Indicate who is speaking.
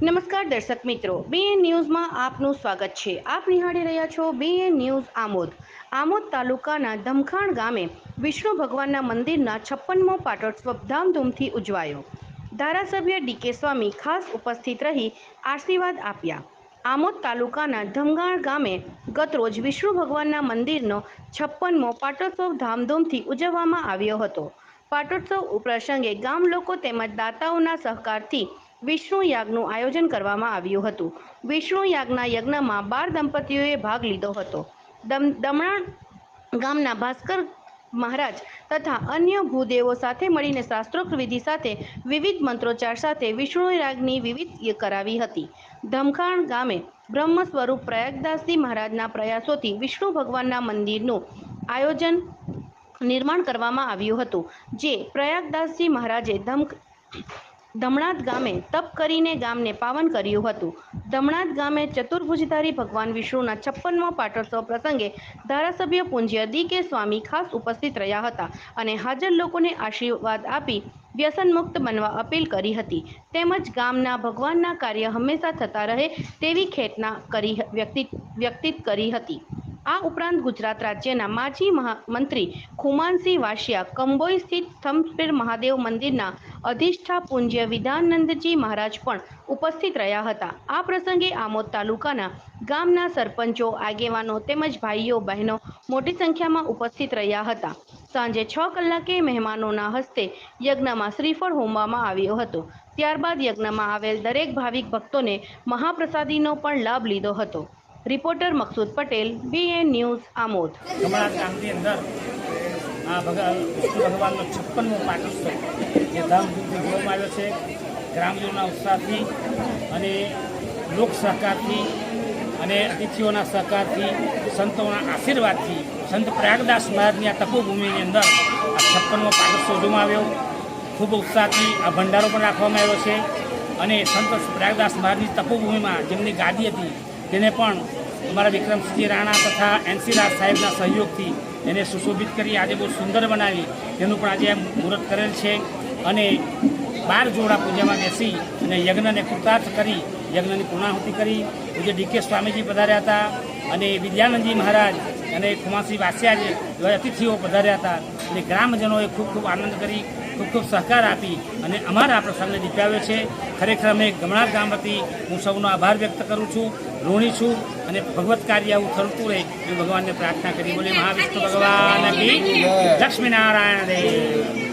Speaker 1: નમસ્કાર દર્શક મિત્રો બીએન ન્યૂઝમાં આપનું સ્વાગત છે. આપ નિહાળી રહ્યા છો બીએન ન્યૂઝ આમોદ. આમોદ તાલુકાના ધમખાણ ગામે વિષ્ણુ ભગવાનના મંદિરના છપ્પનમો પાટોત્સવ ધામધૂમથી ઉજવાયો. ધારાસભ્ય ડીકે સ્વામી ખાસ ઉપસ્થિત રહી આશીર્વાદ આપ્યા. આમોદ તાલુકાના ધમગાણ ગામે ગતરોજ વિષ્ણુ ભગવાનના મંદિરનો છપ્પનમો પાટોત્સવ ધામધૂમથી ઉજવવામાં આવ્યો હતો. પાટોત્સવ પ્રસંગે ગામ લોકો તેમજ દાતાઓના સહકારથી વિષ્ણુ યાગનું આયોજન કરવામાં આવ્યું હતું. વિષ્ણુ યાગના યજ્ઞમાં બાર દંપતીઓએ ભાગ લીધો હતો. દમ, દમણ ગામના ભાસ્કર મહારાજ તથા અન્ય ભૂદેવો સાથે મળીને શાસ્ત્રોક્ત વિધિ સાથે વિવિધ મંત્રોચ્ચાર સાથે વિષ્ણુ યાગની વિવિધ કરાવી હતી. ધમખાણ ગામે બ્રહ્મ સ્વરૂપ પ્રયાગદાસજી મહારાજના પ્રયાસોથી વિષ્ણુ ભગવાનના મંદિરનું આયોજન નિર્માણ કરવામાં આવ્યું હતું, જે પ્રયાગદાસજી મહારાજે ધમ ધમણાત ગામે તપ કરીને ગામને પાવન કર્યું હતું. ધમણાત ગામે ચતુર્ભુજધારી ભગવાન વિષ્ણુના છપ્પનમાં પાટોત્સવ પ્રસંગે ધારાસભ્ય પૂજ્ય દી કે સ્વામી ખાસ ઉપસ્થિત રહ્યા હતા અને હાજર લોકોને આશીર્વાદ આપી વ્યસનમુક્ત બનવા અપીલ કરી હતી. તેમજ ગામના ભગવાનના કાર્ય હંમેશા થતા રહે તેવી ખેતના કરી વ્યક્તિ, વ્યક્તિત કરી હતી. આ ઉપરાંત ગુજરાત રાજ્યના માજી મંત્રી ખુમાનસિંહ વાશિયા કંબોઈ સ્થિત થમસ્પીર મહાદેવ મંદિરના અધિષ્ઠા પૂજ્ય વિધાનંદજી મહારાજ પણ ઉપસ્થિત રહ્યા હતા. આ પ્રસંગે આમોદ તાલુકાના ગામના સરપંચો, આગેવાનો તેમજ ભાઈઓ, બહેનો મોટી સંખ્યામાં ઉપસ્થિત રહ્યા હતા. સાંજે છ કલાકે મહેમાનોના હસ્તે યજ્ઞમાં શ્રીફળ હોમવામાં આવ્યો હતો. ત્યારબાદ યજ્ઞમાં આવેલ દરેક ભાવિક ભક્તોને મહાપ્રસાદીનો પણ લાભ લીધો હતો. Reporter Maqsood Patel BN news Amod.
Speaker 2: Kamla ગામની અંદર આ ભગવાનનો છપ્પનમો પાટોત્સવ, જે ધામધૂમથી જોવામાં આવ્યો છે. ગ્રામજનોના ઉત્સાહથી અને લોક સહકારથી અને અતિથિઓના સહકારથી, સંતોના આશીર્વાદથી, સંત પ્રયાગદાસ મહારાજની આ તપોભૂમિની અંદર આ છપ્પનમો પાટોત્સવ ઉજવવામાં આવ્યો. ખૂબ ઉત્સાહથી આ ભંડારો પણ રાખવામાં આવ્યો છે. અને સંત પ્રયાગદાસ મહારાજની તપોભૂમિમાં જેમની ગાદી હતી તેને પણ અમારા વિક્રમસિંહ રાણા તથા એનસી રાજ સાહેબના સહયોગથી એને સુશોભિત કરી, આજે બહુ સુંદર બનાવી. તેનું પણ આજે મુહૂર્ત કરેલ છે અને બાર જોડા પૂજામાં બેસી અને યજ્ઞને કૃતાર્થ કરી, યજ્ઞની પૂર્ણાહુતિ કરી. પૂજ્ય ડીકે સ્વામીજી પધાર્યા હતા અને વિદ્યાનંદજી મહારાજ અને ખુમાસિંહ વાસ્યા એવા અતિથિઓ પધાર્યા હતા. અને ગ્રામજનોએ ખૂબ ખૂબ આનંદ કરી, ખૂબ ખૂબ સહકાર આપી અને અમારા આ પ્રસંગને દીપાવ્યો છે. ખરેખર અમે ગમણાર ગામ વતી હું સૌનો આભાર વ્યક્ત કરું છું, ઋણી છું અને ભગવત કાર્ય આવું થતું રહે એ ભગવાનને પ્રાર્થના કરી. બોલે મહાવિષ્ણુ ભગવાન લક્ષ્મીનારાયણ દેવ.